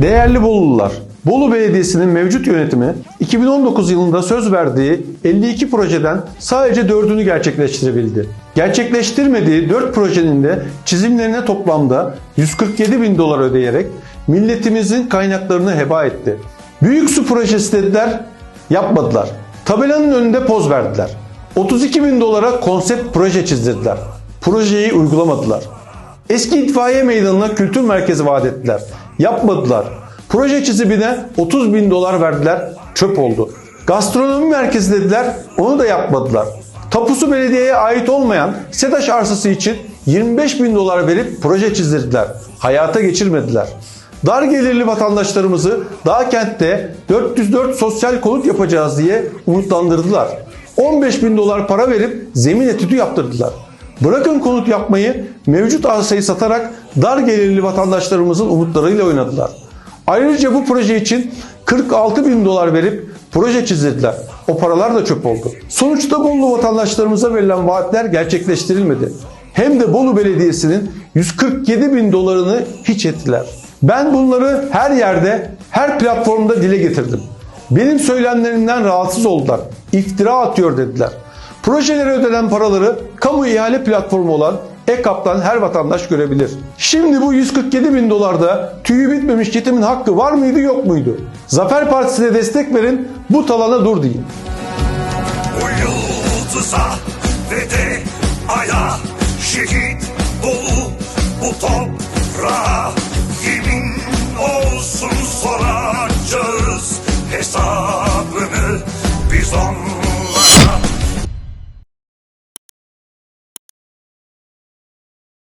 Değerli Bolulular, Bolu Belediyesi'nin mevcut yönetimi 2019 yılında söz verdiği 52 projeden sadece 4'ünü gerçekleştirebildi. Gerçekleştirmediği 4 projenin de çizimlerine toplamda 147 bin dolar ödeyerek milletimizin kaynaklarını heba etti. Büyük su projesi dediler, yapmadılar. Tabelanın önünde poz verdiler. 32 bin dolara konsept proje çizdirdiler. Projeyi uygulamadılar. Eski itfaiye meydanına kültür merkezi vaat ettiler. Yapmadılar. Proje çizimine 30 bin dolar verdiler. Çöp oldu. Gastronomi merkezi dediler. Onu da yapmadılar. Tapusu belediyeye ait olmayan SEDAŞ arsası için 25 bin dolar verip proje çizdirdiler. Hayata geçirmediler. Dar gelirli vatandaşlarımızı Dağ kentte 404 sosyal konut yapacağız diye umutlandırdılar. 15 bin dolar para verip zemin etüdü yaptırdılar. Bırakın konut yapmayı mevcut arsayı satarak dar gelirli vatandaşlarımızın umutlarıyla oynadılar. Ayrıca bu proje için 46 bin dolar verip proje çizdirdiler. O paralar da çöp oldu. Sonuçta Bolu vatandaşlarımıza verilen vaatler gerçekleştirilmedi. Hem de Bolu Belediyesi'nin 147 bin dolarını hiç ettiler. Ben bunları her yerde, her platformda dile getirdim. Benim söylemlerimden rahatsız oldular. İftira atıyor dediler. Projelere ödenen paraları kamu ihale platformu olan EKAP'tan her vatandaş görebilir. Şimdi bu 147 bin dolarda tüyü bitmemiş yetimin hakkı var mıydı yok muydu? Zafer Partisi'ne destek verin bu talana dur deyin. Yıldıza ve de aya şehit dolu bu toprağa yemin olsun soracağız hesabını biz onlara